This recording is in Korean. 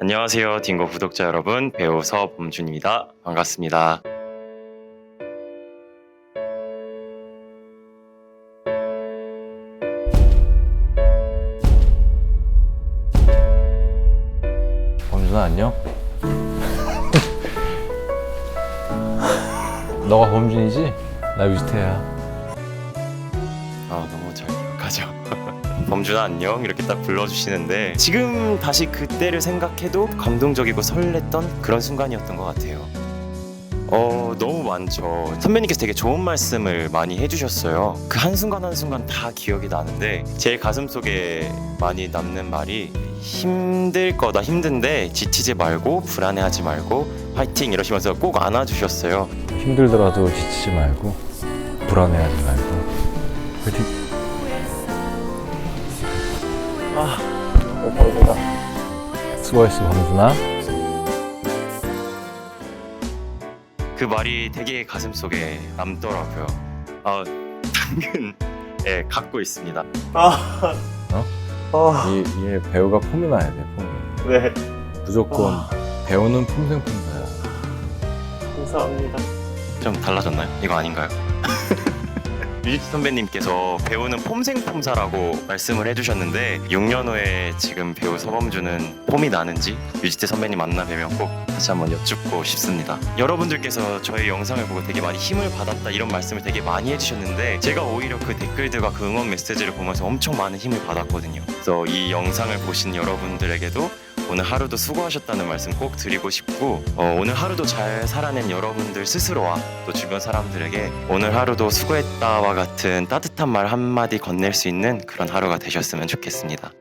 안녕하세요, 딩고 구독자 여러분. 배우 서범준입니다. 반갑습니다. 범준아 안녕? 너가 범준이지? 나 위스태야 아, 너무 잘 기억하죠. 범준아 안녕 이렇게 딱 불러주시는데 지금 다시 그때를 생각해도 감동적이고 설렜던 그런 순간이었던 것 같아요. 어 너무 많죠. 선배님께서 되게 좋은 말씀을 많이 해주셨어요. 그 한순간 한순간 다 기억이 나는데 제 가슴 속에 많이 남는 말이 힘들 거다 힘든데 지치지 말고 불안해하지 말고 화이팅 이러시면서 꼭 안아주셨어요. 힘들더라도 지치지 말고 불안해하지 말고 화이팅 아 수고했어 범준아 그 말이 되게 가슴 속에 남더라고요. 아, 당근 예 갖고 있습니다. 아, 어? 아, 이, 얘 배우가 폼이 나야 돼 폼이 네, 무조건 아. 배우는 폼생폼사야 감사합니다. 좀 달라졌나요? 이거 아닌가요? 류지트 선배님께서 배우는 폼생폼사라고 말씀을 해주셨는데 6년 후에 지금 배우 서범준은 폼이 나는지 류지트 선배님 만나 뵈면 꼭 다시 한번 여쭙고 싶습니다. 여러분들께서 저희 영상을 보고 되게 많이 힘을 받았다 이런 말씀을 되게 많이 해주셨는데 제가 오히려 그 댓글들과 그 응원 메시지를 보면서 엄청 많은 힘을 받았거든요. 그래서 이 영상을 보신 여러분들에게도 오늘 하루도 수고하셨다는 말씀 꼭 드리고 싶고 어, 오늘 하루도 잘 살아낸 여러분들 스스로와 또 주변 사람들에게 오늘 하루도 수고했다와 같은 따뜻한 말 한마디 건넬 수 있는 그런 하루가 되셨으면 좋겠습니다.